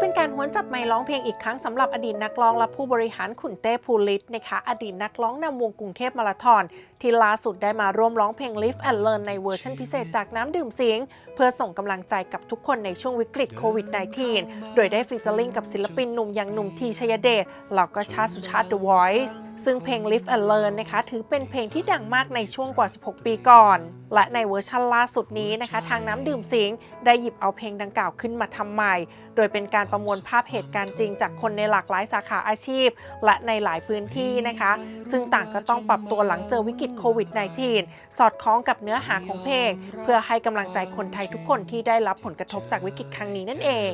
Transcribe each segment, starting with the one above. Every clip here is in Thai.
เป็นการหวนจับไมค์ร้องเพลงอีกครั้งสำหรับอดีตนักร้องและผู้บริหารขุนเต้ภูริศนะคะ อดีตนักร้องนำวงกรุงเทพมาราธอน ที่ล่าสุดได้มาร่วมร้องเพลง Live and Learn ในเวอร์ชันพิเศษจากน้ำดื่มสิงเพื่อส่งกำลังใจกับทุกคนในช่วงวิกฤตโควิด -19 โดยได้ฟีเจอริ่งกับศิลปินหนุ่มอย่างหนุ่มทีชยเดชแล้วก็ชาติสุชาติ The Voice ซึ่งเพลง Live and Learn นะคะถือเป็นเพลงที่ดังมากในช่วงกว่า 16 ปีก่อน และในเวอร์ชันล่าสุดนี้นะคะ ทางน้ำดื่มสิงได้หยิบเอาเพลงดังกล่าวขึ้นมาทำใหม่ โดยเป็นการประมวลภาพเหตุการณ์จริง จากคนในหลากหลายสาขาอาชีพ และในหลายพื้นที่นะคะ ซึ่งต่างก็ต้องปรับตัวหลังเจอวิกฤตโควิด -19 สอดคล้องกับเนื้อหาของเพลง เพื่อให้กำลังใจคนไทยทุกคนที่ได้รับผลกระทบจากวิกฤตครั้งนี้นั่นเอง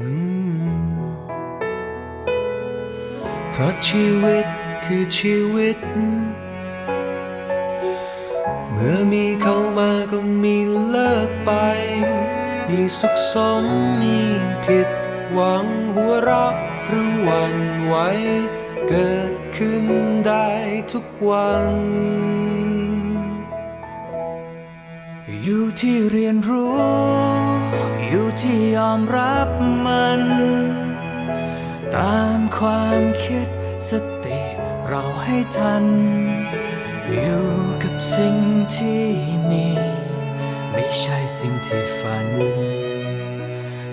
อืมเพราะชีวิตคือชีวิต เมื่อมีเข้ามาก็มีเลิกไป มีสุขสมมีผิดหวังหัวเราะหรือหวันไหว เกิดขึ้นได้ทุกวัน อยู่ที่เรียนรู้ อยู่ที่ยอมรับมัน ตามความคิดสติเราให้ทัน อยู่กับสิ่งที่มี ไม่ใช่สิ่งที่ฝัน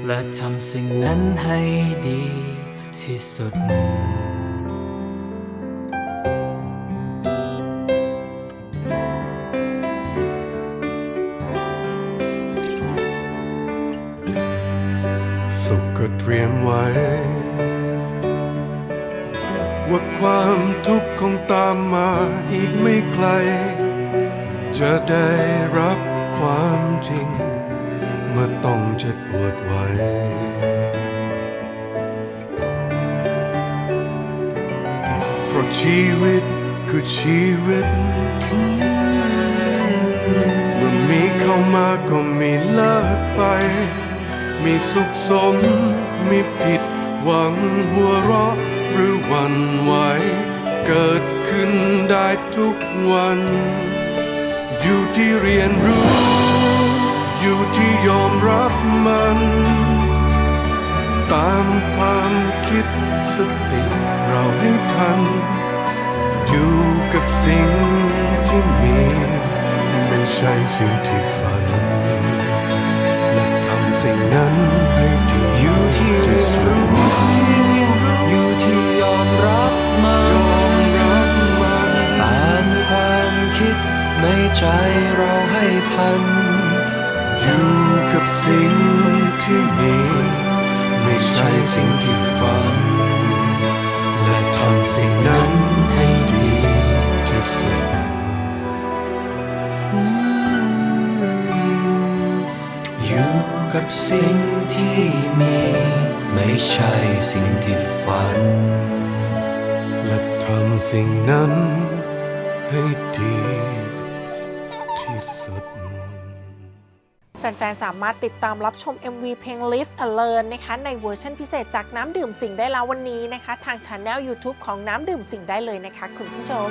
และทำสิ่งนั้นให้ดีที่สุด ก็เตรียมไว้ ว่าความทุกข์คงตามมาอีกไม่ไกล จะได้รับความจริง เมื่อต้องเจ็บปวดไว้เพราะชีวิตคือชีวิต เมื่อมีเข้ามาก็มีเลิกไป มีสุขสม มีผิดหวังหัวเราะหรือวันไหว เกิดขึ้นได้ทุกวัน อยู่ที่เรียนรู้ อยู่ที่ยอมรับมัน ตามความคิดสติเราให้ทัน อยู่กับสิ่งที่มี ไม่ใช่สิ่งที่ฝัน นั้นให้ดีอยู่ที่เรียนรู้ที่เรียนรู้อยู่ที่ยอมรับมันยอมรับมันตามความคิดในใจเราให้ทัน อยู่กับสิ่งที่มีไม่ใช่สิ่งที่ฝันและทำสิ่งนั้น สิ่งที่มี ไม่ใช่สิ่งที่ฝัน และทำสิ่งนั้นให้ดีที่สุดแฟน ๆ สามารถติดตามรับชม MV เพลง Live and Learn นะคะในเวอร์ชันพิเศษจากน้ำดื่มสิ่งได้แล้ววันนี้นะคะ ทางช anel YouTube ของน้ำดื่มสิ่งได้เลยนะคะ คุณผู้ชม